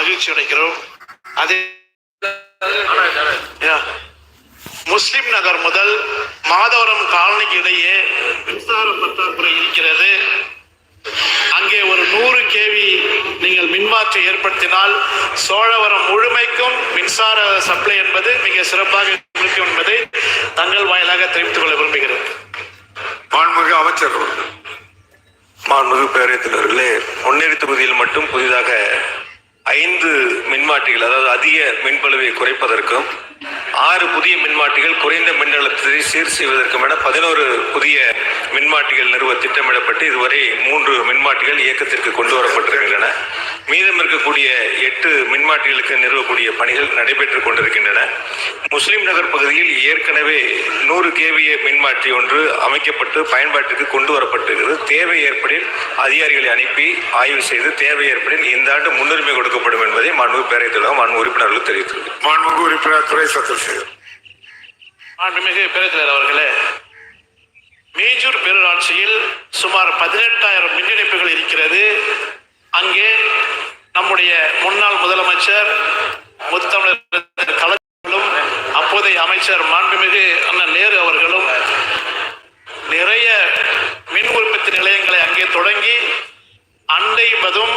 மகிழ்ச்சி அடைகிறோம். அதே முஸ்லிம் நகர் முதல் மாதவரம் காலனிக்கு இடையே மின்சார பற்றாக்குறை இருக்கிறது. அங்கே ஒரு நூறு கேவி நீங்கள் மின்மாற்றி ஏற்படுத்தினால் சோழவரம் முழுமைக்கும் மின்சார சப்ளை என்பது மிக சிறப்பாக இருக்கும் என்பதை தங்கள் வாயிலாக தெரிவித்துக் கொள்ள விரும்புகிறேன். மாண்புமிகு அமைச்சர் மாண்புமிகு பேரத்தினர்களே பொன்னேரி தொகுதியில் மட்டும் புதிதாக ஐந்து மின்மாட்டிகள் அதாவது அதிக மின்பழுவை குறைப்பதற்கும் ஆறு புதிய மின்மாட்டிகள் குறைந்த மின்னழுத்தத்தை சீர் செய்வதற்கும் என பதினோரு புதிய மின்மாட்டிகள் நிறுவ திட்டமிடப்பட்டு இதுவரை மூன்று மின்மாட்டிகள் இயக்கத்திற்கு கொண்டு வரப்பட்டிருக்கின்றன. மீதம் இருக்கக்கூடிய எட்டு மின்மாட்டிகளுக்கு நிறுவக்கூடிய பணிகள் நடைபெற்றுக் கொண்டிருக்கின்றன. முஸ்லிம் நகர் பகுதியில் ஏற்கனவே நூறு கேவிய மின்மாற்றி ஒன்று அமைக்கப்பட்டு பயன்பாட்டிற்கு கொண்டு வரப்பட்டிருக்கிறது. தேவை ஏற்படில் அதிகாரிகளை அனுப்பி ஆய்வு செய்து தேவை ஏற்படில் இந்த ஆண்டு முன்னுரிமை கொடுக்கப்படும் என்பதை மாண்பு பேரவைத் தலைவர் மாண்பு உறுப்பினர்கள் தெரிவித்துள்ளது மாண்புமிகு உறுப்பினர் துறை சந்திரசேகர் மாண்புமிகு பேரவைத்தலைவர் அவர்களே மேஜூர் பேரூராட்சியில் சுமார் பதினெட்டாயிரம் மின் இணைப்புகள் இருக்கிறது. அங்கே நம்முடைய முன்னாள் முதலமைச்சர் முத்தமிழர் கலைஞர்களும் அப்போதைய அமைச்சர் மாண்புமிகு அண்ணன் நேரு அவர்களும் நிறைய மின் உற்பத்தி நிலையங்களை அங்கே தொடங்கி அண்டை என்பதும்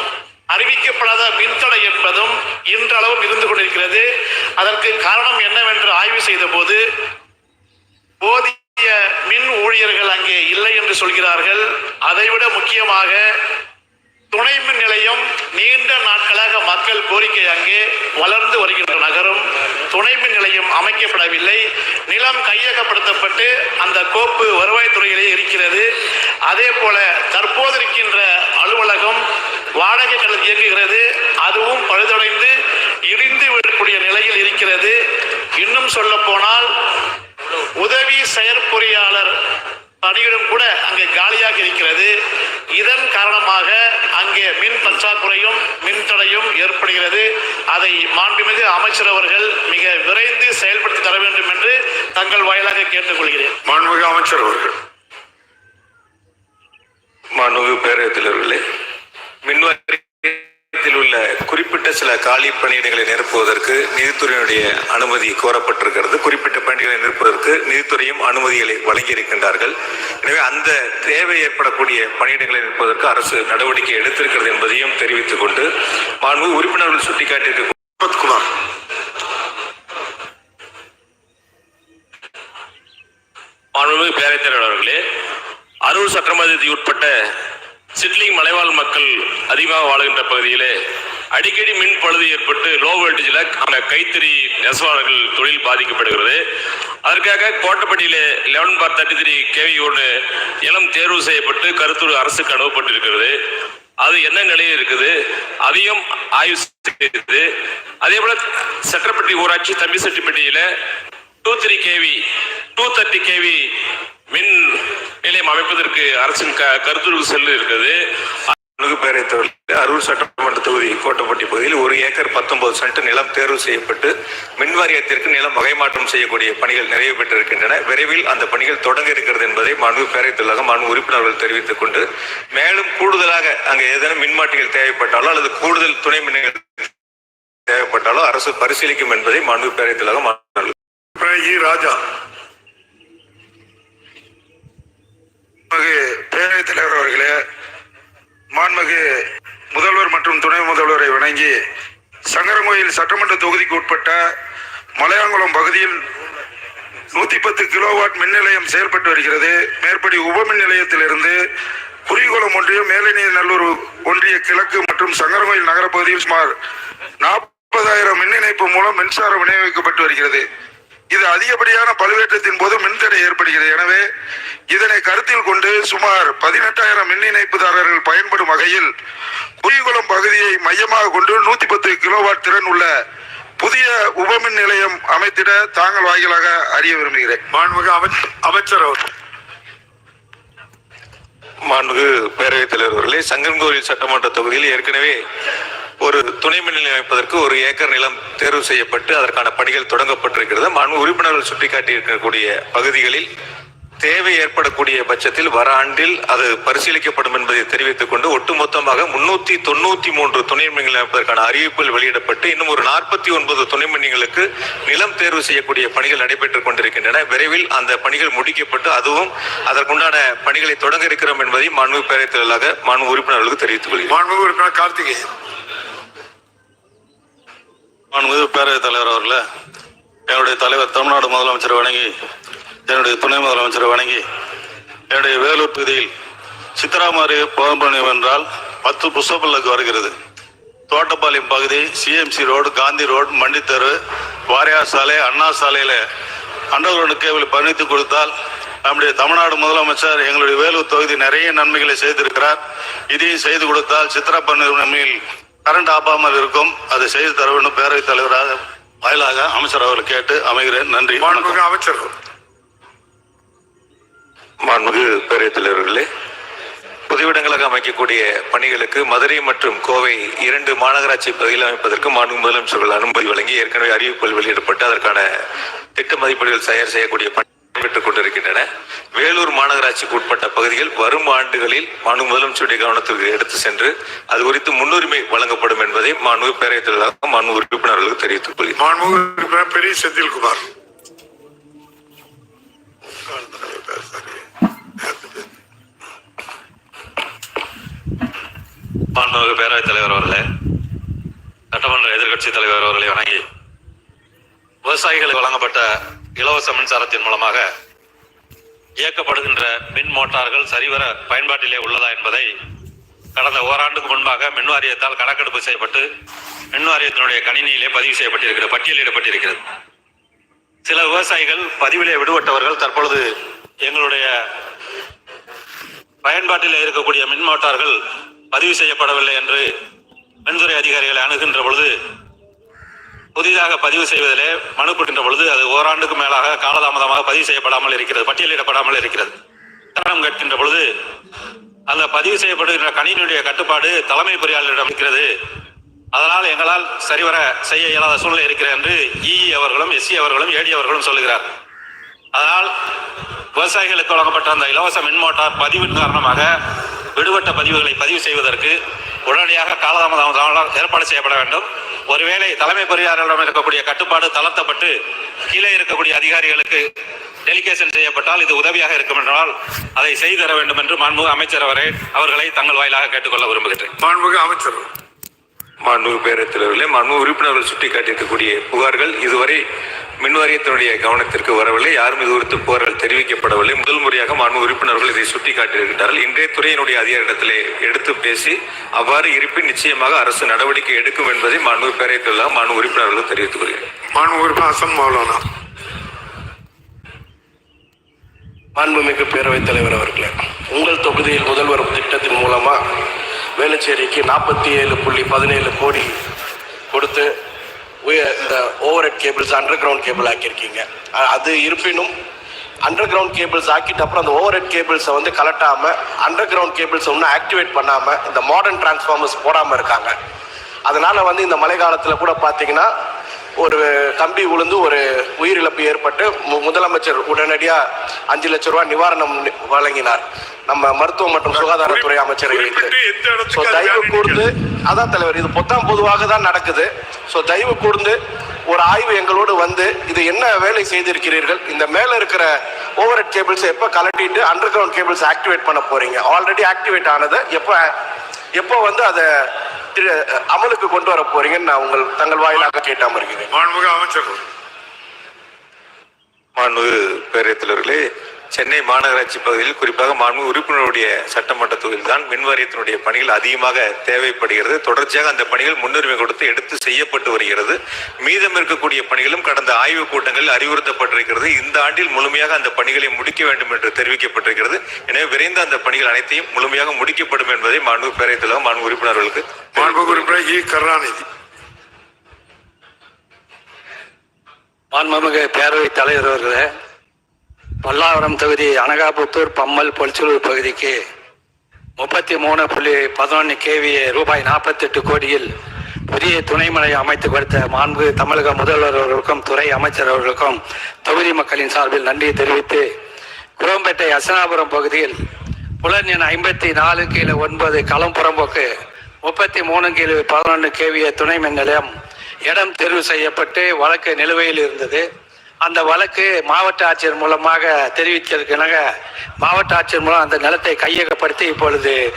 அறிவிக்கப்படாத மின்தடை என்பதும் இன்றளவும் இருந்து கொண்டிருக்கிறது. அதற்கு காரணம் என்னவென்று ஆய்வு செய்த போது போதிய மின் ஊழியர்கள் அங்கே இல்லை என்று சொல்கிறார்கள். அதைவிட முக்கியமாக துணை மின் நிலையம் நீண்ட நாட்களாக மக்கள் கோரிக்கை அங்கே வளர்ந்து வருகின்ற நகரம். துணை மின் நிலையம் அமைக்கப்படவில்லை. நிலம் கையகப்படுத்தப்பட்டு அந்த கோப்பு வருவாய்த்துறையிலே இருக்கிறது. அதே போல தற்போது இருக்கின்ற அலுவலகம் வாடகை கடல் இயங்குகிறது. அதுவும் பழுதடைந்து இடிந்து விடக்கூடிய நிலையில் இருக்கிறது. இன்னும் சொல்ல போனால் உதவி செயற்பொறியாளர் பணியிடம் கூட அங்கே காலியாக இருக்கிறது. இதன் காரணமாக அங்கே மின் பற்றாக்குறையும் மின் தடையும் ஏற்படுகிறது. அதை மாண்புமிகு அமைச்சர் அவர்கள் மிக விரைந்து செயல்படுத்தி தர வேண்டும் என்று தங்கள் வாயிலாக கேட்டுக்கொள்கிறேன். மாண்புமிகு அமைச்சர் அவர்கள் மாண்புமிகு பேரவைத் தலைவர்களே மின்வாரியத்தில் உள்ள குறிப்பிட்ட சில காலி பணியிடங்களை நிரப்புவதற்கு நிதித்துறையினுடைய அனுமதி கோரப்பட்டிருக்கிறது. குறிப்பிட்ட பணிகளை நிரப்புவதற்கு நிதித்துறையும் அனுமதிகளை வழங்கியிருக்கின்றார்கள். எனவே அந்த தேவை ஏற்படக்கூடிய பணியிடங்களை நிரப்புவதற்கு அரசு நடவடிக்கை எடுத்திருக்கிறது என்பதையும் தெரிவித்துக் கொண்டு மாண்பு உறுப்பினர்கள் சுட்டிக்காட்டியிருக்க மாண்புமிகு பேரவைத் தலைவர் அவர்களே அரூர் சட்டமன்றத்தை உட்பட்ட சிட்லிங் மலைவாழ் மக்கள் அதிகமாக வாழுகின்ற பகுதியிலே அடிக்கடி மின் பழுது ஏற்பட்டு லோ வோல்டேஜில் அந்த கைத்தறி நெசவாளர்கள் தொழில் பாதிக்கப்படுகிறது. அதற்காக கோட்டப்பட்டியிலே eleven bar thirty three KV ஒன்று இளம் தேர்வு செய்யப்பட்டு கருத்தூர் அரசுக்கு அனுப்பப்பட்டிருக்கிறது. அது என்ன நிலையில் இருக்குது? அதையும் ஆய்வு செய்து அதே போல சட்டப்பட்டி ஊராட்சி தம்பி செட்டிப்பட்டியில two three KV to thirty KV மின் நிலையம் அமைப்பதற்கு அரசின் க கருத்துரு செல்லு இருக்குது பேரவைத் தலைவர்களே அரூர் சட்டமன்ற தொகுதி கோட்டப்பட்டி பகுதியில் ஒரு ஏக்கர் பத்தொன்பது சென்ட் நிலம் தேர்வு செய்யப்பட்டு மின் வாரியத்திற்கு நிலம் வகை மாற்றம் செய்யக்கூடிய பணிகள் நிறைவு பெற்றிருக்கின்றன. விரைவில் அந்த பணிகள் தொடங்க இருக்கிறது என்பதை மாண்பு பேரவைத் தலைவர் மாண்பு உறுப்பினர்கள் தெரிவித்துக் கொண்டு மேலும் கூடுதலாக அங்கே ஏதேனும் மின்மாற்றிகள் தேவைப்பட்டாலோ அல்லது கூடுதல் துணை மின்கள் தேவைப்பட்டாலோ அரசு பரிசீலிக்கும் என்பதை மாண்பு பேரவைத் தலைவர் மாண்பு உறுப்பினர் இ ராஜா மாண்புமிகு பேரவைத் தலைவர் அவர்களே மாண்புமிகு முதல்வர் மற்றும் துணை முதல்வரை வணங்கி சங்கரங்கோயில் சட்டமன்ற தொகுதிக்கு உட்பட்ட மலையாங்குளம் பகுதியில் நூத்தி பத்து கிலோவாட் மின் நிலையம் செயல்பட்டு வருகிறது. மேற்படி உப மின் நிலையத்திலிருந்து குறிகுளம் ஒன்றியம் மேலநீர் நல்லூர் ஒன்றிய கிழக்கு மற்றும் சங்கரங்கோயில் நகர பகுதியில் சுமார் நாற்பதாயிரம் மின் இணைப்பு மூலம் மின்சாரம் விநியோகிக்கப்பட்டு வருகிறது. இது அதிகப்படியான பழுவேற்றத்தின் போது மின்தடை ஏற்படுகிறது. எனவே இதனை கருத்தில் கொண்டு சுமார் பதினெட்டாயிரம் மின் இணைப்புதாரர்கள் பயன்படும் வகையில் குறிகுளம் பகுதியை மையமாக கொண்டு நூத்தி பத்து கிலோவாட் திறன் உள்ள புதிய உபமின் நிலையம் அமைத்திட தாங்கள் வாயிலாக அறிய விரும்புகிறேன். மாண்புமிகு அமைச்சர் அவர் மாண்புமிகு பேரவைத் தலைவர் அவர்களே சங்கன்கோவில் சட்டமன்ற தொகுதியில் ஏற்கனவே ஒரு துணை மின் அமைப்பதற்கு ஒரு ஏக்கர் நிலம் தேர்வு செய்யப்பட்டு அதற்கான பணிகள் தொடங்கப்பட்டிருக்கிறது. மண் உறுப்பினர்கள் சுட்டிக்காட்டி இருக்கக்கூடிய பகுதிகளில் தேவை ஏற்படக்கூடிய பட்சத்தில் வர ஆண்டில் அது பரிசீலிக்கப்படும் என்பதை தெரிவித்துக் கொண்டு ஒட்டுமொத்தமாக முன்னூத்தி தொண்ணூத்தி மூன்று துணை மின்கள் அமைப்பதற்கான அறிவிப்புகள் வெளியிடப்பட்டு இன்னும் ஒரு நாற்பத்தி ஒன்பது துணை மின்களுக்கு நிலம் தேர்வு செய்யக்கூடிய பணிகள் நடைபெற்றுக் கொண்டிருக்கின்றன. விரைவில் அந்த பணிகள் முடிக்கப்பட்டு அதுவும் அதற்குண்டான பணிகளை தொடங்க இருக்கிறோம் என்பதை மாண்பு பேரவைத் தலைவராக மாண்பு உறுப்பினர்களுக்கு தெரிவித்துக் கொள்கிறேன். மாண்பு உறுப்பினர் கார்த்திகேயன். மாண்புமிகு பேரவைத் தலைவர் அவர்களே என்னுடைய தலைவர் தமிழ்நாடு முதலமைச்சர் வணங்கி என்னுடைய துணை முதலமைச்சர் வணங்கி என்னுடைய வேலூர் தொகுதியில் சித்தராமாரி பௌர்ணமி என்றால் பத்து புஷ்பல்லக்கு வருகிறது. தோட்டப்பாளையம் பகுதி சிஎம்சி ரோடு காந்தி ரோடு மண்டித்தெரு வாரியார் சாலை அண்ணா சாலையில் அண்டர் கிரவுண்ட் கேபிள் பணித்து கொடுத்தால் நம்முடைய தமிழ்நாடு முதலமைச்சர் எங்களுடைய வேலூர் தொகுதி நிறைய நன்மைகளை செய்திருக்கிறார். இதையும் செய்து கொடுத்தால் சித்ரா நிறுவனமில் கரண்ட் ஆபாமல் இருக்கும். அதை செய்து தர வேண்டும் பேரவைத் தலைவராக வாயிலாக அமைச்சர் அவர்களை கேட்டு அமைகிறேன். நன்றி. வணக்கம். மாண்புமிகு அமைச்சர். மாண்புமிகு பேரவைத் தலைவர்களே புதுவிடங்களாக அமைக்கக்கூடிய பணிகளுக்கு மதுரை மற்றும் கோவை இரண்டு மாநகராட்சி பகுதியில் அமைப்பதற்கு மாண்பு முதலமைச்சர்கள் அனுமதி வழங்கி ஏற்கனவே அறிவிப்புகள் வெளியிடப்பட்டு அதற்கான திட்ட மதிப்பீடுகள் தயார் செய்யக்கூடிய பணி நடைபெற்றுக் கொண்டிருக்கின்றன. வேலூர் மாநகராட்சிக்கு உட்பட்ட பகுதிகள் வரும் ஆண்டுகளில் மாண்பு முதலமைச்சருடைய கவனத்திற்கு எடுத்து சென்று அது குறித்து முன்னுரிமை வழங்கப்படும் என்பதை மாண்பு பேரவைத் தலைவராக மாண்பு உறுப்பினர்களுக்கு தெரிவித்துக் கொள்கிறேன். பெரிய செந்தில்குமார். மாண்புமிகு பேரவைத் தலைவர் அவர்களே சட்டமன்ற எதிர்க்கட்சி தலைவர் அவர்களை வணங்கி விவசாயிகளுக்கு வழங்கப்பட்ட இலவச மின்சாரத்தின் மூலமாக இயக்கப்படுகின்ற மின் மோட்டார்கள் சரிவர பயன்பாட்டிலே உள்ளதா என்பதை கடந்த ஓராண்டுக்கு முன்பாக மின் வாரியத்தால் கணக்கெடுப்பு செய்யப்பட்டு மின் வாரியத்தினுடைய கணினியிலே பதிவு செய்யப்பட்டிருக்கிறது பட்டியலிடப்பட்டிருக்கிறது. சில விவசாயிகள் பதிவிலே விடுபட்டவர்கள் தற்பொழுது எங்களுடைய பயன்பாட்டில் இருக்கக்கூடிய மின் மோட்டார்கள் பதிவு செய்யப்படவில்லை என்று மின்துறை அதிகாரிகளை அணுகின்ற பொழுது புதிதாக பதிவு செய்வதிலே மனு கொடுக்கின்ற பொழுது அது ஓராண்டுக்கு மேலாக காலதாமதமாக பதிவு செய்யப்படாமல் இருக்கிறது பட்டியலிடப்படாமல் இருக்கிறது. காரணம் கேட்கின்ற பொழுது அந்த பதிவு செய்யப்படுகின்ற கணினியுடைய கட்டுப்பாடு தலைமை பொறியாளரிடம் இருக்கிறது. அதனால் எங்களால் சரிவர செய்ய இயலாத சூழ்நிலை இருக்கிறது என்று இஇ அவர்களும் எஸ்சி அவர்களும் ஏடி அவர்களும் சொல்லுகிறார். அதனால் விவசாயிகளுக்கு வழங்கப்பட்ட அந்த இலவச மின்மோட்டார் பதிவின் காரணமாக விடுபட்ட பதிவுகளை பதிவு செய்வதற்கு உடனடியாக காலதாமதம் ஏற்பாடு செய்யப்பட வேண்டும். ஒருவேளை தலைமை பொறியாளரிடம் இருக்கக்கூடிய கட்டுப்பாடு தளர்த்தப்பட்டு கீழே இருக்கக்கூடிய அதிகாரிகளுக்கு டெலிகேஷன் செய்யப்பட்டால் இது உதவியாக இருக்கும் என்றால் அதை செய்து தர வேண்டும் என்று மாண்புமிகு அமைச்சர் அவரை அவர்களை தங்கள் வாயிலாக கேட்டுக்கொள்ள விரும்புகிறேன் மாண்புமிகு அமைச்சர் மாண்புமிகு பேரவைத் தலைவர்களே மாண்பு உறுப்பினர்கள் சுட்டிக்காட்டியிருக்கக்கூடிய புகார்கள் இதுவரை மின் வாரியத்தினுடைய கவனத்திற்கு வரவில்லை. யாரும் இது குறித்து புகார்கள் தெரிவிக்கப்படவில்லை. முதல் முறையாக மாண்பு உறுப்பினர்கள் இதை சுட்டிக்காட்டியிருக்கிறார்கள் இன்றைய துறையினுடைய அதிகாரிடத்திலே எடுத்து பேசி அவ்வாறு இருப்பின் நிச்சயமாக அரசு நடவடிக்கை எடுக்கும் என்பதை மாண்பு பேரவைத் தலைவராக மாண்பு உறுப்பினர்களுக்கு தெரிவித்துக் கொள்கிறேன் மாண்புமிகு உறுப்பினர் மௌலானா. மாண்புமிகு பேரவைத் தலைவர் அவர்களே உங்கள் தொகுதியில் முதல்வர் திட்டத்தின் மூலமா வேலுச்சேரிக்கு நாற்பத்தி ஏழு புள்ளி பதினேழு கோடி கொடுத்து உயர் இந்த over head cables underground cable ஆக்கியிருக்கீங்க அது இருப்பினும் அண்டர் கிரவுண்ட் கேபிள்ஸ் ஆக்கிட்ட அப்புறம் அந்த ஓவர் ஹெட் கேபிள்ஸை வந்து கலட்டாமல் அண்டர் கிரவுண்ட் கேபிள்ஸை ஒன்றும் ஆக்டிவேட் பண்ணாமல் இந்த மாடர்ன் டிரான்ஸ்ஃபார்மர்ஸ் போடாமல் இருக்காங்க. அதனால் வந்து இந்த மழை காலத்தில் கூட பார்த்தீங்கன்னா ஒரு கம்பி விழுந்து ஒரு உயிரிழப்பு ஏற்பட்டு முதலமைச்சர் உடனடியா அஞ்சு லட்ச ரூபாய் நிவாரணம் வழங்கினார். நம்ம மருத்துவ மற்றும் சுகாதாரத்துறை அமைச்சரை So, தயவு கூர்ந்து அதான் தலைவர் இது பொத்தாம் பொதுவாக தான் நடக்குது. ஸோ தயவு கூர்ந்து ஒரு ஆய்வு எங்களோடு வந்து இது என்ன வேலை செய்திருக்கிறீர்கள்? இந்த மேல இருக்கிற ஓவர் ஹெட் கேபிள்ஸ் எப்போ கலட்டிட்டு அண்டர் கிரவுண்ட் கேபிள்ஸ் ஆக்டிவேட் பண்ண போறீங்க? ஆல்ரெடி ஆக்டிவேட் ஆனது. எப்போ எப்போ வந்து அதை அமலுக்கு கொண்டு வர போறீங்கன்னு நான் உங்கள் தங்கள் வாயிலாக கேட்டு அமர்கிறேன் மாண்புமிகு அமைச்சர். மாண்புமிகு பேரவைத் தலைவர்களே சென்னை மாநகராட்சி பகுதியில் குறிப்பாக மாண்பு உறுப்பினருடைய சட்டமன்ற தொகுதியில் தான் மின் வாரியத்தினுடைய பணிகள் அதிகமாக தேவைப்படுகிறது. தொடர்ச்சியாக அந்த பணிகள் முன்னுரிமை கொடுத்து எடுத்து செய்யப்பட்டு வருகிறது. மீதம் இருக்கக்கூடிய பணிகளும் கடந்த ஆய்வுக் கூட்டங்களில் அறிவுறுத்தப்பட்டிருக்கிறது. இந்த ஆண்டில் முழுமையாக அந்த பணிகளை முடிக்க வேண்டும் என்று தெரிவிக்கப்பட்டிருக்கிறது. எனவே விரைந்து அந்த பணிகள் அனைத்தையும் முழுமையாக முடிக்கப்படும் என்பதை மாண்பு பேரவைத் தலைவர் மாண்பு உறுப்பினர்களுக்கு மாண்புமிகு உறுப்பினர் இ. கருணாநிதி. மாண்புமிகு பேரவைத் தலைவர் அவர்களே பல்லாவரம் தொகுதி அனகாபுத்தூர் பம்மல் பொலிச்சலூர் பகுதிக்கு முப்பத்தி மூணு புள்ளி பதினொன்று கேவிஏ ரூபாய் நாற்பத்தெட்டு கோடியில் புதிய துணைமலையை அமைத்து கொடுத்த மாண்பு தமிழக முதல்வர் அவர்களுக்கும் துறை அமைச்சர் அவர்களுக்கும் தொகுதி மக்களின் சார்பில் நன்றி தெரிவித்து குரம்பேட்டை அசனாபுரம் பகுதியில் புலன் எண் ஐம்பத்தி நாலு கீழே ஒன்பது களம் புறம்போக்கு முப்பத்தி மூணு கீழே பதினொன்று கேவிய துணை மின் நிலையம் இடம் தெரிவு செய்யப்பட்டு வழக்கு நிலுவையில் இருந்தது. அந்த வழக்கு மாவட்ட ஆட்சியர் மூலமாக தெரிவித்ததற்கெனக மாவட்ட ஆட்சியர் மூலம் அந்த நிலத்தை கையகப்படுத்தி இப்பொழுது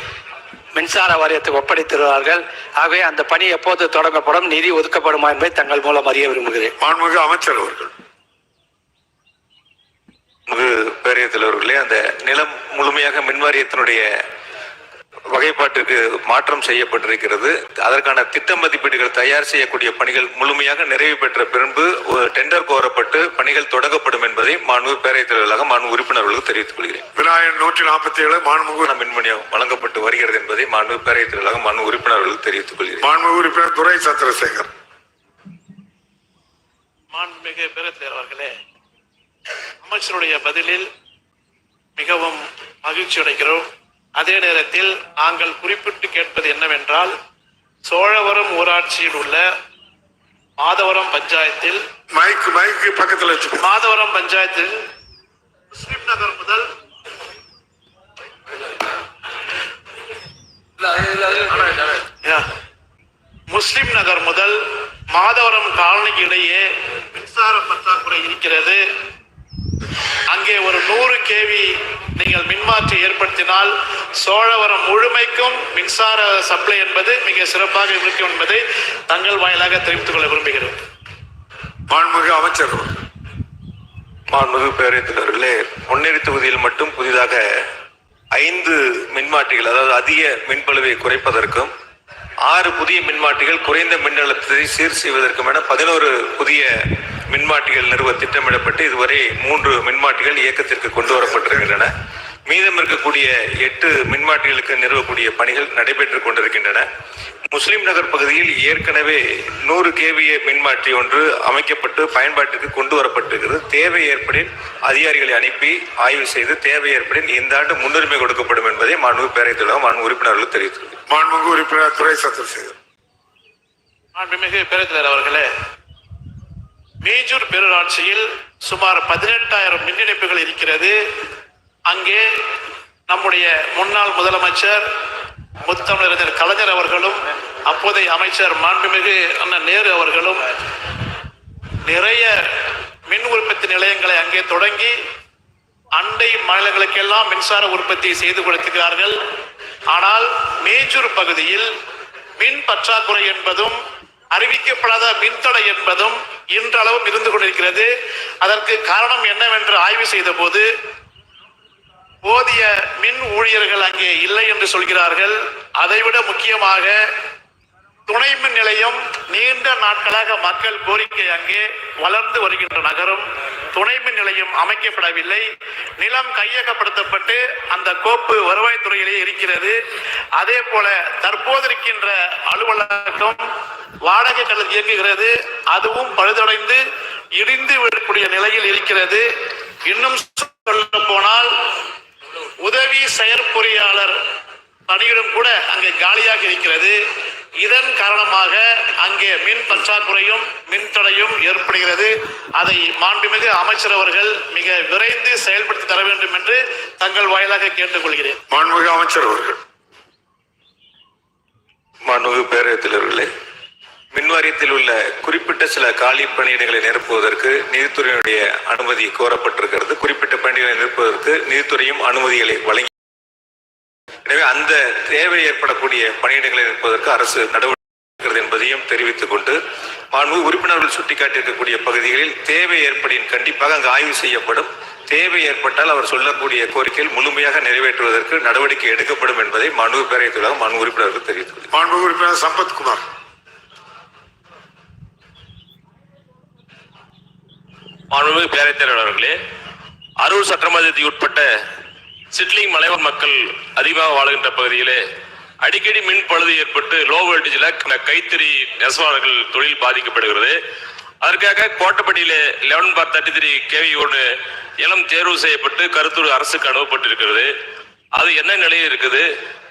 மின்சார வாரியத்துக்கு ஒப்படைத்துள்ளார்கள் ஆகவே அந்த பணி எப்போது தொடங்கப்படும் நிதி ஒதுக்கப்படுமா என்பதை தங்கள் மூலம் அறிய விரும்புகிறேன். மாண்புமிகு அமைச்சர் அவர்கள். மிகு பேரவைத் தலைவர்களே அந்த நிலம் முழுமையாக மின்வாரியத்தினுடைய வகைப்பாட்டிற்கு மாற்றம் செய்யப்பட்டிருக்கிறது. அதற்கான திட்ட மதிப்பீடுகள் தயார் செய்யக்கூடிய பணிகள் முழுமையாக நிறைவு பெற்ற பின்பு ஒரு டெண்டர் கோரப்பட்டு பணிகள் தொடங்கப்படும் என்பதை மாண்பு பேரவைத் தலைவர்களாக மாண்பு உறுப்பினர்களுக்கு தெரிவித்துக் கொள்கிறேன். விநாயகன் நூற்றி நாற்பத்தி ஏழு மாண்புமிகு மின்மணியம் வழங்கப்பட்டு வருகிறது என்பதை மாண்பு பேரவைத் தலைவர்களாக மாண்பு உறுப்பினர்களுக்கு தெரிவித்துக் கொள்கிறேன். மாண்புமிகு உறுப்பினர் துரை சந்திரசேகர். மாண்புமிகு பேரவைத் அவர்களே அமைச்சருடைய பதிலில் மிகவும் மகிழ்ச்சி அடைகிறோம் அதே நேரத்தில் நாங்கள் குறிப்பிட்டு கேட்பது என்னவென்றால் சோழவரம் ஊராட்சியில் உள்ள மாதவரம் பஞ்சாயத்தில் மைக் மைக்கு பக்கத்துல வச்சு மாதவரம் பஞ்சாயத்தில் முஸ்லிம் நகர் முதல். முஸ்லிம் நகர் முதல் மாதவரம் காலனிக்கு இடையே மின்சார பற்றாக்குறை இருக்கிறது அங்கே ஒரு நூறு கேவி நீங்கள் மின்மாற்றி ஏற்படுத்தினால் சோழவரம் முழுமைக்கும் மின்சார சப்ளை என்பது மிக சிறப்பாக இருக்கும் என்பதை தங்கள் வாயிலாக தெரிவித்துக் கொள்ள விரும்புகிறேன் மாண்புமிகு அமைச்சர் மாண்புமிகு பேரவைத் முன்னேறி தொகுதியில் மட்டும் புதிதாக ஐந்து மின்மாற்றிகள் அதாவது அதிக மின்பழுவை குறைப்பதற்கும் ஆறு புதிய மின்மாட்டிகள் குறைந்த மின்னழுத்தத்தை சீர் செய்வதற்கும் என பதினோரு புதிய மின்மாட்டிகள் நிறுவ திட்டமிடப்பட்டு இதுவரை மூன்று மின்மாட்டிகள் இயக்கத்திற்கு கொண்டு வரப்பட்டிருக்கின்றன. மீதம் இருக்கக்கூடிய எட்டு மின்மாற்றிகளுக்கு நிறுவக்கூடிய பணிகள் நடைபெற்றுக் கொண்டிருக்கின்றன. முஸ்லிம் நகர் பகுதியில் ஏற்கனவே நூறு கேவிஏ மின்மாற்றி ஒன்று அமைக்கப்பட்டு பயன்பாட்டுக்கு கொண்டு வரப்பட்டிருக்கிறது. தேவை ஏற்படின் அதிகாரிகளை அனுப்பி ஆய்வு செய்து தேவை ஏற்படின் இந்த ஆண்டு முன்னுரிமை கொடுக்கப்படும் என்பதை மாண்பு பேரவைத் தலைவர் மாண்பு உறுப்பினர்கள் தெரிவித்துள்ளனர். மாண்புமிகு உறுப்பினர் துரை சந்திரசேகர். மாண்புமிகு பேரவைத் அவர்களே மேஜூர் பேரூராட்சியில் சுமார் பதினெட்டாயிரம் மின் இணைப்புகள் இருக்கிறது. அங்கே நம்முடைய முன்னாள் முதலமைச்சர் முத்தமிழறிஞர் கலைஞர் அவர்களும் அப்போதைய அமைச்சர் மாண்புமிகு அண்ணன் நேரு அவர்களும் நிறைய மின் உற்பத்தி நிலையங்களை அங்கே தொடங்கி அண்டை மாநிலங்களுக்கெல்லாம் மின்சார உற்பத்தி செய்து கொடுக்கிறார்கள் ஆனால் மேஜூர் பகுதியில் மின் பற்றாக்குறை என்பதும் அறிவிக்கப்படாத மின்தடை என்பதும் இன்றளவும் இருந்து கொண்டிருக்கிறது. அதற்கு காரணம் என்னவென்று ஆய்வு செய்த போது போதிய மின் ஊழியர்கள் அங்கே இல்லை என்று சொல்கிறார்கள். அதைவிட முக்கியமாக துணை மின் நிலையம் நீண்ட நாட்களாக மக்கள் கோரிக்கை அங்கே வளர்ந்து வருகின்ற நகரம். துணை மின் நிலையம் அமைக்கப்படவில்லை. நிலம் கையகப்படுத்தப்பட்டு அந்த கோப்பு வருவாய்த்துறையிலே இருக்கிறது. அதே போல தற்போது இருக்கின்ற அலுவலகம் வாடகை கல்லூரி இயங்குகிறது. அதுவும் பழுதடைந்து இடிந்து விடக்கூடிய நிலையில் இருக்கிறது. இன்னும் சொல்ல போனால் உதவி செயற்பொறியாளர் பணியிடம் கூட அங்கே காலியாக இருக்கிறது. இதன் காரணமாக அங்கே மின் பற்றாக்குறையும் மின் தடையும் ஏற்படுகிறது. அதை மாண்புமிகு அமைச்சர் அவர்கள் மிக விரைந்து செயல்படுத்தி தர வேண்டும் என்று தங்கள் வாயிலாக கேட்டுக்கொள்கிறேன். மாண்புமிகு அமைச்சர் அவர்கள் மாண்புமிகு பேரவைத் தலைவர்களே மின்வாரியத்தில் உள்ள குறிப்பிட்ட சில காலி பணியிடங்களை நிரப்புவதற்கு நிதித்துறையினுடைய அனுமதி கோரப்பட்டிருக்கிறது. குறிப்பிட்ட பணிகளை நிரப்புவதற்கு நிதித்துறையும் அனுமதிகளை வழங்கி எனவே அந்த தேவை ஏற்படக்கூடிய பணியிடங்களை நிற்பதற்கு அரசு நடவடிக்கை என்பதையும் தெரிவித்துக் கொண்டு மாண்பு உறுப்பினர்கள் சுட்டிக்காட்டியிருக்கக்கூடிய பகுதிகளில் தேவை ஏற்படின் கண்டிப்பாக அங்கு ஆய்வு செய்யப்படும். தேவை ஏற்பட்டால் அவர் சொல்லக்கூடிய கோரிக்கையில் முழுமையாக நிறைவேற்றுவதற்கு நடவடிக்கை எடுக்கப்படும் என்பதை மாண்பு பேரவைத் தலைவர் மாண்பு உறுப்பினர்கள் தெரிவித்துள்ளார் மாண்பு உறுப்பினர் சம்பத்குமார். மாண்புமிகு பேரவைத் அவர்களே அரூர் சட்டமன்றத்துக்கு உட்பட்ட சிட்லிங் மலைவாழ் மக்கள் அதிகமாக வாழுகின்ற பகுதியிலே அடிக்கடி மின் பழுது ஏற்பட்டு லோ வோல்டேஜில் கைத்தறி நெசவாளர்கள் தொழில் பாதிக்கப்படுகிறது. அதற்காக கோட்டப்பட்டியில் eleven four thirty three KV ஒன்று இளம் தேர்வு செய்யப்பட்டு கருத்தூர் அரசுக்கு அனுப்பப்பட்டிருக்கிறது. அது என்ன நிலையில் இருக்குது?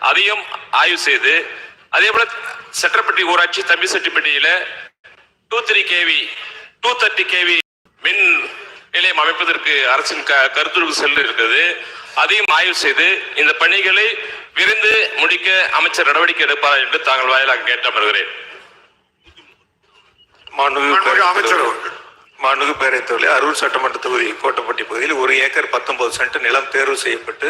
அதையும் ஆய்வு செய்து அதே போல செட்டப்பட்டி ஊராட்சி தம்பி செட்டிப்பட்டியில two three KV to thirty KV மின் நிலையம் அமைப்பதற்கு அரசின் க கருத்துருக்கு சென்று இருக்கிறது அதையும் ஆய்வு செய்து இந்த பணிகளை விரைந்து முடிக்க அமைச்சர் நடவடிக்கை எடுப்பார் என்று தாங்கள் வாயிலாக மாண்புமிகு அமைச்சர் மாண்புமிகு பேரவைத் தலைவரே அரூர் சட்டமன்ற தொகுதி கோட்டப்பட்டி பகுதியில் ஒரு ஏக்கர் பத்தொன்பது சென்ட் நிலம் தேர்வு செய்யப்பட்டு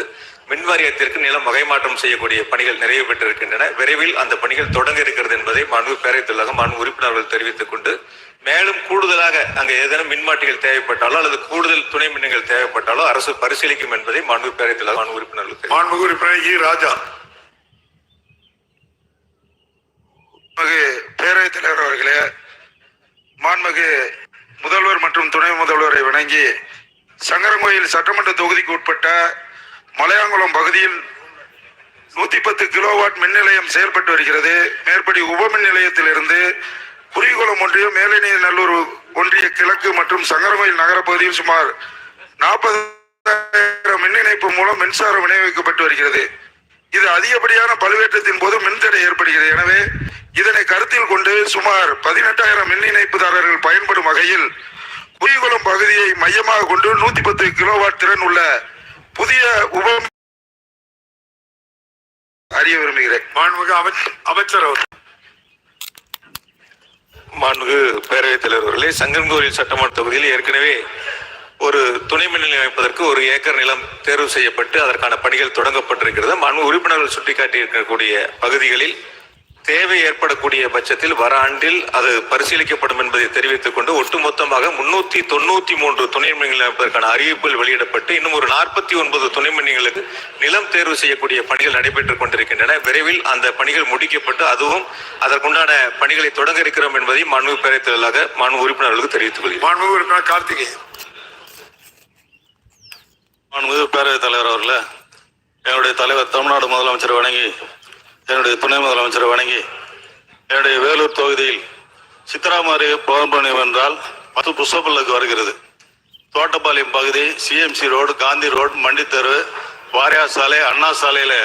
மின் வாரியத்திற்கு நிலம் வகை மாற்றம் செய்யக்கூடிய பணிகள் நிறைவு பெற்றிருக்கின்றன. விரைவில் அந்த பணிகள் தொடங்க இருக்கிறது என்பதை மாண்பு பேரவைத் தலைவராக மாண்பு உறுப்பினர்கள் தெரிவித்துக் கொண்டு மேலும் கூடுதலாக அங்கு ஏதேனும் மின்மாட்டிகள் தேவைப்பட்டாலோ அல்லது கூடுதல் துணை மின்னங்கள் தேவைப்பட்டாலோ அரசு பரிசீலிக்கும் என்பதை மாண்பு பேரத்தில் தலைவர் மாண்பு உறுப்பினர்கள் தெரிவித்துக் உறுப்பினர் இ. ராஜா. மாண்புமிகு பேரவைத் தலைவர் அவர்களே மாண்புமிகு முதல்வர் மற்றும் துணை முதல்வரை வணங்கி சங்கரங்கோயில் சட்டமன்ற தொகுதிக்கு உட்பட்ட மலையாங்குளம் பகுதியில் நூத்தி பத்து கிலோவாட் மின் நிலையம் செயல்பட்டு வருகிறது. மேற்படி உப மின் நிலையத்திலிருந்து குறிகுளம் ஒன்றியம் மேலநீர் நல்லூர் ஒன்றிய கிழக்கு மற்றும் சங்கரமயில் நகர பகுதியில் சுமார் நாற்பதாயிரம் மின் இணைப்பு மூலம் மின்சாரம் விநியோகிக்கப்பட்டு வருகிறது. இது அதிகப்படியான பழுவேற்றத்தின் போது மின்தடை ஏற்படுகிறது. எனவே இதனை கருத்தில் கொண்டு சுமார் பதினெட்டாயிரம் மின் இணைப்புதாரர்கள் பயன்படும் வகையில் குறிகுளம் பகுதியை மையமாக கொண்டு நூத்தி பத்து கிலோவாட் திறன் உள்ள புதிய உப அறிய விரும்புகிறேன். மாண்புமிகு அமைச்சர் அவர் மாண்புமிகு பேரவைத் தலைவர்களே சங்கன்கோவில் சட்டமன்ற தொகுதியில் ஏற்கனவே ஒரு துணை மின் நிலையம் அமைப்பதற்கு ஒரு ஏக்கர் நிலம் தேர்வு செய்யப்பட்டு அதற்கான பணிகள் தொடங்கப்பட்டிருக்கிறது. மாண்பு உறுப்பினர்கள் சுட்டிக்காட்டி இருக்கக்கூடிய பகுதிகளில் தேவை ஏற்படக்கூடிய பட்சத்தில் வர ஆண்டில் அது பரிசீலிக்கப்படும் என்பதை தெரிவித்துக் கொண்டு ஒட்டுமொத்தமாக முன்னூத்தி தொண்ணூத்தி மூன்று துணை மின் நிலையம் அமைப்பதற்கான அறிவிப்புகள் வெளியிடப்பட்டு இன்னும் ஒரு நாற்பத்தி ஒன்பது துணை மின் நிலையங்களுக்கு நிலம் தேர்வு செய்யக்கூடிய பணிகள் நடைபெற்றுக் கொண்டிருக்கின்றன. விரைவில் அந்த பணிகள் முடிக்கப்பட்டு அதுவும் அதற்குண்டான பணிகளை தொடங்க இருக்கிறோம் என்பதை மாண்பு பேரவைத் தலைவராக மாண்பு உறுப்பினர்களுக்கு தெரிவித்துக் கொள்கிறேன். மாண்புமிகு உறுப்பினர் கார்த்திகேயன் மாண்புமிகு பேரவைத் தலைவர் அவர்களே என்னுடைய தலைவர் தமிழ்நாடு முதலமைச்சர் வணங்கி என்னுடைய துணை முதலமைச்சரை வணங்கி என்னுடைய வேலூர் தொகுதியில் சித்ராமாரி பௌர்ணமி என்றால் பத்து புஷ்பப்பல்லுக்கு வருகிறது. தோட்டப்பாளையம் பகுதி சிஎம்சி ரோடு காந்தி ரோடு மண்டித்தெரு வாரியார் சாலை அண்ணா சாலையில்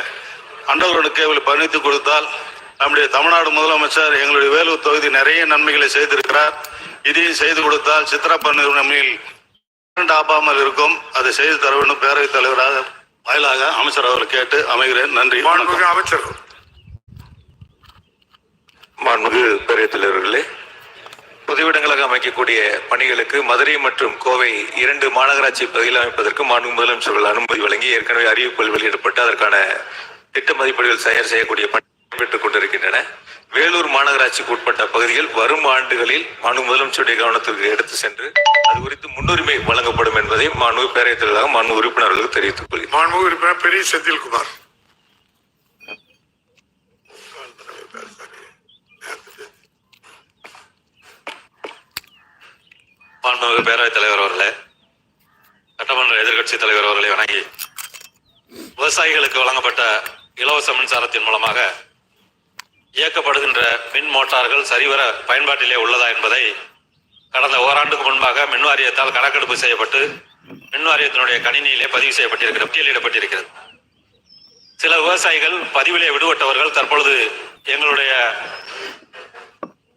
அண்டர்கிரவுண்ட் கேபிள் பணித்து கொடுத்தால் நம்முடைய தமிழ்நாடு முதலமைச்சர் எங்களுடைய வேலூர் தொகுதி நிறைய நன்மைகளை செய்திருக்கிறார். இதையும் செய்து கொடுத்தால் சித்ரா பௌர்ணமியில் ஆபாமல் இருக்கும். அதை செய்து தர வேண்டும் பேரவைத் தலைவராக வாயிலாக அமைச்சர் அவர்களை கேட்டு அமைகிறேன். நன்றி அமைச்சர் மாண்புமிகு பெரியத்தலைவர்களே பொதுவிடங்களாக அமைக்கக்கூடிய பணிகளுக்கு மதுரை மற்றும் கோவை இரண்டு மாநகராட்சி பகுதியில் அமைப்பதற்கு மாண்பு முதலமைச்சர்கள் அனுமதி வழங்கி ஏற்கனவே அறிவிப்புகள் வெளியிடப்பட்டு அதற்கான திட்ட மதிப்பீடுகள் தயார் செய்யக்கூடிய பணி பெற்றுக் கொண்டிருக்கின்றன. வேலூர் மாநகராட்சிக்கு உட்பட்ட பகுதிகள் வரும் ஆண்டுகளில் மாண்பு முதலமைச்சருடைய கவனத்திற்கு எடுத்து சென்று அது குறித்து முன்னுரிமை வழங்கப்படும் என்பதை மாண்பு பேரவைத் தலைவராக மாண்பு உறுப்பினர்களுக்கு தெரிவித்துக் கொள்கிறேன். மாண்பு உறுப்பினர் பெரிய செந்தில்குமார். மாண்புமிகு பேரவைத் தலைவர் அவர்களே சட்டமன்ற எதிர்க்கட்சி தலைவர் அவர்களை வணங்கி விவசாயிகளுக்கு வழங்கப்பட்ட இலவச மின்சாரத்தின் மூலமாக இயக்கப்படுகின்ற மின் மோட்டார்கள் சரிவர பயன்பாட்டிலே உள்ளதா என்பதை கடந்த ஓராண்டுக்கு முன்பாக மின் வாரியத்தால் கணக்கெடுப்பு செய்யப்பட்டு மின் வாரியத்தினுடைய கணினியிலே பதிவு செய்யப்பட்டிருக்கிறது பட்டியலிடப்பட்டிருக்கிறது. சில விவசாயிகள் பதிவிலே விடுபட்டவர்கள் தற்பொழுது எங்களுடைய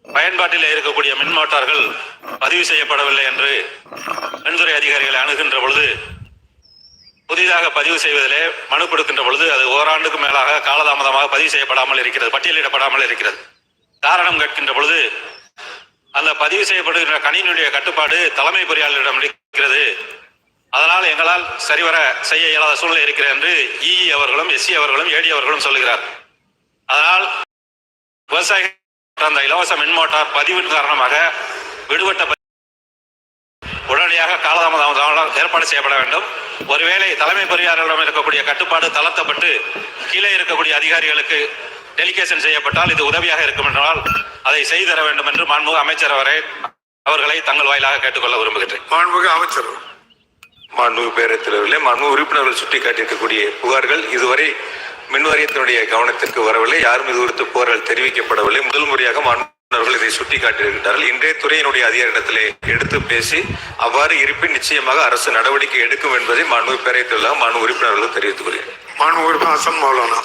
பயன்பாட்டில் இருக்கக்கூடிய மின் மோட்டார்கள் பதிவு செய்யப்படவில்லை என்று மின்துறை அதிகாரிகளை அணுகின்ற பொழுது புதிதாக பதிவு செய்வதிலே மனு கொடுக்கின்ற பொழுது அது ஓராண்டுக்கு மேலாக காலதாமதமாக பதிவு செய்யப்படாமல் இருக்கிறது பட்டியலிடப்படாமல் இருக்கிறது. காரணம் கேட்கின்ற பொழுது அந்த பதிவு செய்யப்படுகின்ற கணினியுடைய கட்டுப்பாடு தலைமை பொறியாளரிடம் இருக்கிறது. அதனால் எங்களால் சரிவர செய்ய இயலாத சூழ்நிலை இருக்கிறது என்று இஇ அவர்களும் எஸ்சி அவர்களும் ஏடி அவர்களும் சொல்லுகிறார். அதனால் விவசாயிகள் அந்த இலவச மின் மோட்டார் பதிவின் காரணமாக விடுபட்ட உடனடியாக காலதாமதம் ஏற்பாடு செய்யப்பட வேண்டும். ஒருவேளை தலைமை பொறியாளரிடம் இருக்கக்கூடிய கட்டுப்பாடு தளர்த்தப்பட்டு கீழே இருக்கக்கூடிய அதிகாரிகளுக்கு டெலிகேஷன் செய்யப்பட்டால் இது உதவியாக இருக்கும் என்றால் அதை செய்து தர வேண்டும் என்று மாண்புமிகு அமைச்சர் அவரை அவர்களை தங்கள் வாயிலாக கேட்டுக்கொள்ள விரும்புகின்றேன். மாண்புமிகு அமைச்சர் மாண்புமிகு பேரவைத் தலைவர்களே மாண்பு உறுப்பினர்கள் சுட்டிக்காட்டியிருக்கக்கூடிய புகார்கள் இதுவரை மின் வாரியத்தினுடைய கவனத்திற்கு வரவில்லை. யாரும் இது குறித்து புகார்கள் தெரிவிக்கப்படவில்லை. முதல் முறையாக மாண்புகள் இதை சுட்டிக்காட்டியிருக்கிறார்கள். இன்றைய துறையினுடைய அதிகாரிடத்திலே எடுத்து பேசி அவ்வாறு இருப்பின் நிச்சயமாக அரசு நடவடிக்கை எடுக்கும் என்பதை மாண்பு பேரவைத் தலைவராக மாண்பு உறுப்பினர்களுக்கு தெரிவித்துக் கொள்கிறேன் மாண்புமிகு உறுப்பினர் மௌலானா.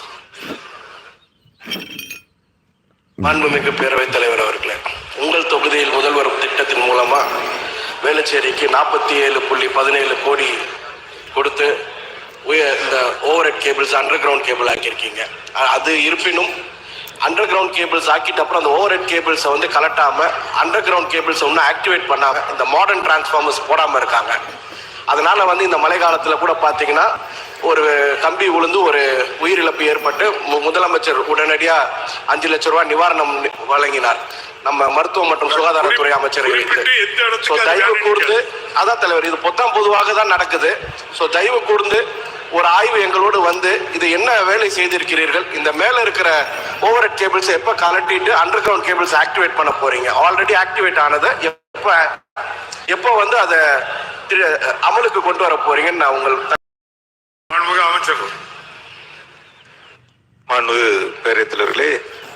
மாண்புமிகு பேரவைத் தலைவர் அவர்களே உங்கள் தொகுதியில் முதல்வர் திட்டத்தின் மூலமா வேலுச்சேரிக்கு நாற்பத்தி ஏழு புள்ளி பதினேழு கோடி கொடுத்து உய- இந்த over head cables underground cable ஆக்கியிருக்கீங்க. அது இருப்பினும் அண்டர் கிரவுண்ட் கேபிள்ஸ் ஆக்கிட்ட அப்புறம் அந்த ஓவர் ஹெட் கேபிள்ஸை வந்து கலட்டாம அண்டர் கிரவுண்ட் கேபிள்ஸை இன்னும் ஆக்டிவேட் பண்ணாம இந்த மாடர்ன் டிரான்ஸ்ஃபார்மர்ஸ் போடாம இருக்காங்க. அதனால வந்து இந்த மழை காலத்துல கூட பாத்தீங்கன்னா ஒரு கம்பி விழுந்து ஒரு உயிரிழப்பு ஏற்பட்டு மு- முதலமைச்சர் உடனடியா அஞ்சு லட்சம் ரூபாய் நிவாரணம் வழங்கினார். நம்ம மருத்துவம் மற்றும் சுகாதாரத்துறை இடத்துக்கு ஸோ தயவு கூர்ந்து அதான் தலைவர் இது பொத்தாம் பொதுவாக தான் நடக்குது. ஸோ தயவு கூர்ந்து ஒரு ஆய்வு எங்களோடு வந்து இது என்ன வேலை செய்திருக்கிறீர்கள்? இந்த மேல இருக்கிற ஓவர் ஹெட் கேபிள்ஸ் எப்ப கலட்டிட்டு அண்டர் கிரவுண்ட் கேபிள்ஸ் ஆக்டிவேட் பண்ண போறீங்க? ஆல்ரெடி ஆக்டிவேட் ஆனதை. எப்ப எப்போ வந்து அதை அமலுக்கு கொண்டு வர போறீங்கன்னு நான் உங்கள் மாண்புமிகு அமைச்சர். மாண்புமிகு பேரவைத்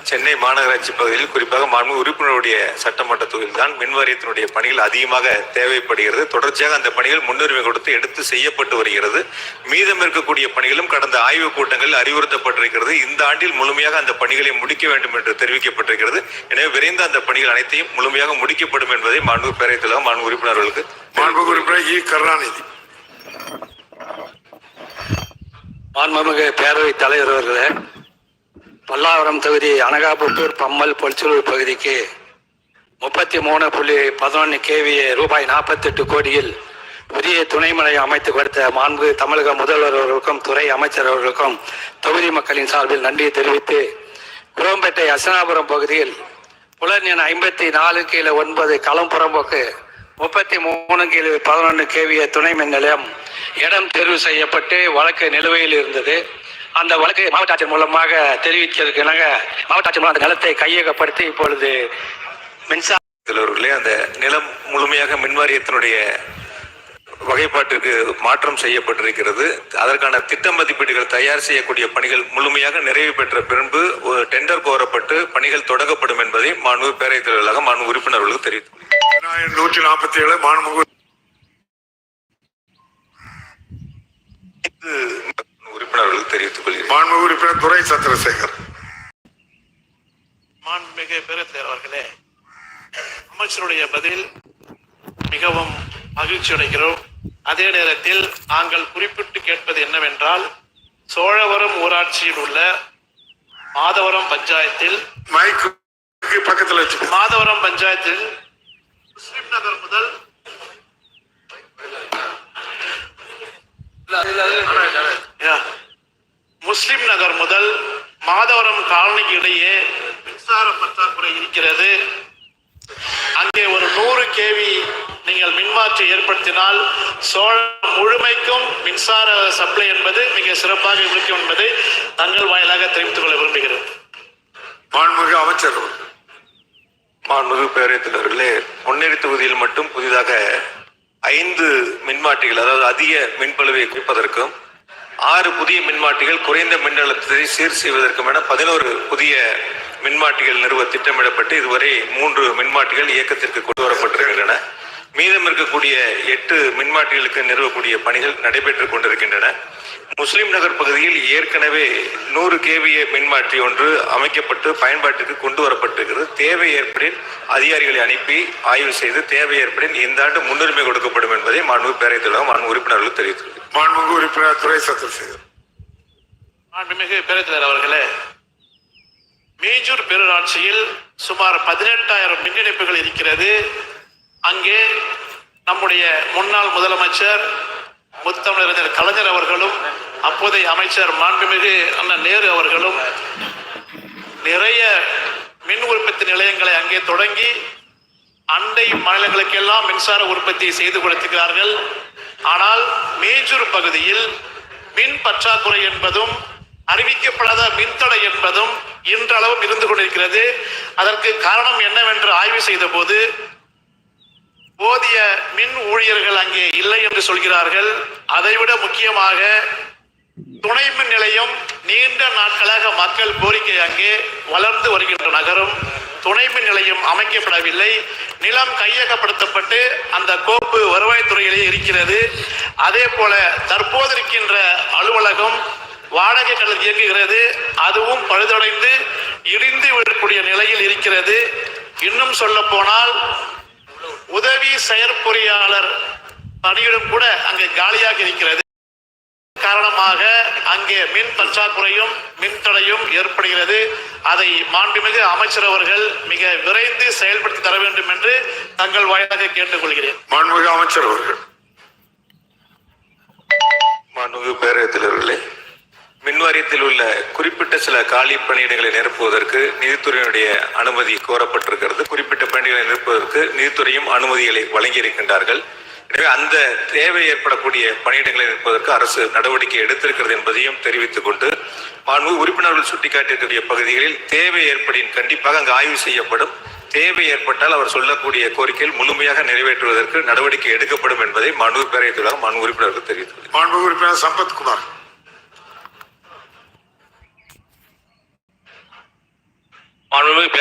சென்னை மாநகராட்சி பகுதியில் குறிப்பாக மாண்புமிகு உறுப்பினருடைய சட்டமன்ற தொகுதியில் தான் மின் வாரியத்தினுடைய பணிகள் அதிகமாக தேவைப்படுகிறது. தொடர்ச்சியாக அந்த பணிகள் முன்னுரிமை கொடுத்து எடுத்து செய்யப்பட்டு வருகிறது. மீதம் இருக்கக்கூடிய பணிகளும் கடந்த ஆய்வுக் கூட்டங்களில் அறிவுறுத்தப்பட்டிருக்கிறது. இந்த ஆண்டில் முழுமையாக அந்த பணிகளை முடிக்க வேண்டும் என்று தெரிவிக்கப்பட்டிருக்கிறது. எனவே விரைந்து அந்த பணிகள் அனைத்தையும் முழுமையாக முடிக்கப்படும் என்பதை மாண்புமிகு பேரவைத் தலைவர் மாண்பு உறுப்பினர்களுக்கு மாண்புமிகு உறுப்பினர் இ. கருணாநிதி. மாண்புமிகு பேரவைத் தலைவர் அவர்களே பல்லாவரம் தொகுதி அனகாபுத்தூர் பம்மல் பொலிச்சலூர் பகுதிக்கு முப்பத்தி மூணு புள்ளி பதினொன்று கேவிஏ ரூபாய் நாற்பத்தெட்டு கோடியில் புதிய துணைமலை அமைத்து கொடுத்த மாண்பு தமிழக முதல்வர் அவர்களுக்கும் துறை அமைச்சர் அவர்களுக்கும் தொகுதி மக்களின் சார்பில் நன்றி தெரிவித்து குரோம்பேட்டை அசனாபுரம் பகுதியில் புலன் என ஐம்பத்தி நாலு கீழே ஒன்பது களம்புறம்போக்கு முப்பத்தி மூணு கீழே பதினொன்று கேவிய துணை மின் நிலையம் இடம் தேர்வு செய்யப்பட்டு வழக்கு நிலுவையில் இருந்தது. அந்த வழக்கை மாவட்ட ஆட்சியர் மூலமாக தெரிவிக்கிறதுக்காக மாவட்ட ஆட்சியர் மூலம் அந்த நிலத்தை கையகப்படுத்தி இப்பொழுது மின்சார அந்த நிலம் முழுமையாக மின்வாரியத்தினுடைய வகைப்பாட்டிற்கு மாற்றம் செய்யப்பட்டிருக்கிறது. அதற்கான திட்ட மதிப்பீடுகள் தயார் செய்யக்கூடிய பணிகள் முழுமையாக நிறைவு பெற்ற பின்பு ஒரு டெண்டர் கோரப்பட்டு பணிகள் தொடங்கப்படும் என்பதை மாண்பு பேரவைத் தலைவர்களாக மாண்பு உறுப்பினர்களுக்கு தெரிவித்துள்ளேன் நூற்றி நாற்பத்தி ஏழு மாண்பு இது உறுப்பினர்களுக்கு தெரிவித்துக் கொள்கிறேன். மாண்புமிகு உறுப்பினர் துரை சந்திரசேகர். மாண்புமிகு பெருத்தேர் அவர்களே அமைச்சருடைய பதில் மிகவும் மகிழ்ச்சி அடைகிறோம் அதே நேரத்தில் நாங்கள் குறிப்பிட்டு கேட்பது என்னவென்றால் சோழவரம் ஊராட்சியில் உள்ள மாதவரம் பஞ்சாயத்தில் மைக்கு பக்கத்துல வச்சு மாதவரம் பஞ்சாயத்தில் முஸ்லிம் நகர் முதல். முஸ்லிம் நகர் முதல் மாதவரம் காலனிக்கு இடையே மின்சார பற்றாக்குறை இருக்கிறது. அங்கே ஒரு நூறு கேவி நீங்கள் மின்மாற்றி ஏற்படுத்தினால் சோழம் முழுமைக்கும் மின்சார சப்ளை என்பது மிக சிறப்பாக இருக்கும் என்பதை தங்கள் வாயிலாக தெரிவித்துக் கொள்ள விரும்புகிறேன். மாண்புமிகு அமைச்சர் மாண்புமிகு பேரவைத் பொன்னேரி தொகுதியில் மட்டும் புதிதாக ஐந்து மின்மாற்றிகள் அதாவது அதிக மின்பழுவை குறைப்பதற்கும் ஆறு புதிய மின்மாட்டிகள் குறைந்த மின்னழுத்தத்தை சீர் செய்வதற்கும் என பதினோரு புதிய மின்மாட்டிகள் நிறுவ திட்டமிடப்பட்டு இதுவரை மூன்று மின்மாட்டிகள் இயக்கத்திற்கு கொண்டு வரப்பட்டிருக்கின்றன. மீதம் இருக்கக்கூடிய எட்டு மின்மாட்டிகளுக்கு நிறுவக்கூடிய பணிகள் நடைபெற்றுக் கொண்டிருக்கின்றன. முஸ்லிம் நகர் பகுதியில் ஏற்கனவே நூறு கேவிய மின்மாற்றி ஒன்று அமைக்கப்பட்டு பயன்பாட்டுக்கு கொண்டு வரப்பட்டிருக்கிறது. தேவை ஏற்படின் அதிகாரிகளை அனுப்பி ஆய்வு செய்து தேவை ஏற்படின் இந்த ஆண்டு முன்னுரிமை கொடுக்கப்படும் என்பதை மாண்பு பேரவைத் தலைவர் மாண்பு உறுப்பினர்கள் தெரிவித்துள்ளது மாண்புமிகு உறுப்பினர் துரை சந்திரசேகர் மாண்புமிகு பேரவைத்தலைவர் அவர்களே மேஜூர் பேரூராட்சியில் சுமார் பதினெட்டாயிரம் மின் இணைப்புகள் இருக்கிறது. அங்கே நம்முடைய முன்னாள் முதலமைச்சர் முத்தமிழறிஞர் கலைஞர் அவர்களும் அப்போதைய அமைச்சர் மாண்புமிகு அண்ணன் நேரு அவர்களும் நிறைய மின் உற்பத்தி நிலையங்களை அங்கே தொடங்கி அண்டை மாநிலங்களுக்கெல்லாம் மின்சார உற்பத்தி செய்து கொடுத்துகிறார்கள் ஆனால் மேஜூர் பகுதியில் மின் பற்றாக்குறை என்பதும் அறிவிக்கப்படாத மின்தடை என்பதும் இன்றளவும் இருந்து கொண்டிருக்கிறது. அதற்கு காரணம் என்னவென்று ஆய்வு செய்த போது போதிய மின் ஊழியர்கள் அங்கே இல்லை என்று சொல்கிறார்கள். அதைவிட முக்கியமாக துணை மின் நிலையம் நீண்ட நாட்களாக மக்கள் கோரிக்கை அங்கே வளர்ந்து வருகின்ற நகரம். துணை மின் நிலையம் அமைக்கப்படவில்லை. நிலம் கையகப்படுத்தப்பட்டு அந்த கோப்பு வருவாய்த்துறையிலே இருக்கிறது. அதே போல தற்போது இருக்கின்ற அலுவலகம் வாடகை கடல் இயங்குகிறது. அதுவும் பழுதடைந்து இடிந்து விடக்கூடிய நிலையில் இருக்கிறது. இன்னும் சொல்ல போனால் உதவி செயற்பொறியாளர் பணியிடம் கூட அங்கே காலியாக இருக்கிறது காரணமாக அங்கே மின் பற்றாக்குறையும் மின்தடையும் ஏற்படுகிறது. அதை மாண்புமிகு அமைச்சர் அவர்கள் மிக விரைந்து செயல்படுத்தி தர வேண்டும் என்று தங்கள் வாயிலாக கேட்டுக்கொள்கிறேன். மாண்புமிகு அமைச்சர் அவர்கள். மாண்புமிகு பேரவைத் தலைவர்களே மின் வாரியத்தில் உள்ள குறிப்பிட்ட சில காலி பணியிடங்களை நிரப்புவதற்கு நிதித்துறையினுடைய அனுமதி கோரப்பட்டிருக்கிறது. குறிப்பிட்ட பணிகளை நிரப்புவதற்கு நிதித்துறையும் அனுமதிகளை வழங்கியிருக்கின்றார்கள். எனவே அந்த தேவை ஏற்படக்கூடிய பணியிடங்களை நிற்பதற்கு அரசு நடவடிக்கை எடுத்திருக்கிறது என்பதையும் தெரிவித்துக் கொண்டு மாண்பு உறுப்பினர்கள் சுட்டிக்காட்டியிருக்கக்கூடிய பகுதிகளில் தேவை ஏற்படின் கண்டிப்பாக அங்கு ஆய்வு செய்யப்படும். தேவை ஏற்பட்டால் அவர் சொல்லக்கூடிய கோரிக்கைகள் முழுமையாக நிறைவேற்றுவதற்கு நடவடிக்கை எடுக்கப்படும் என்பதை மாண்பு பேரவைத் தலைவர் மாண்பு உறுப்பினர்கள் தெரிவித்தது மாண்பு உறுப்பினர் சம்பத்குமார். மாண்புமிகு பேரவைத்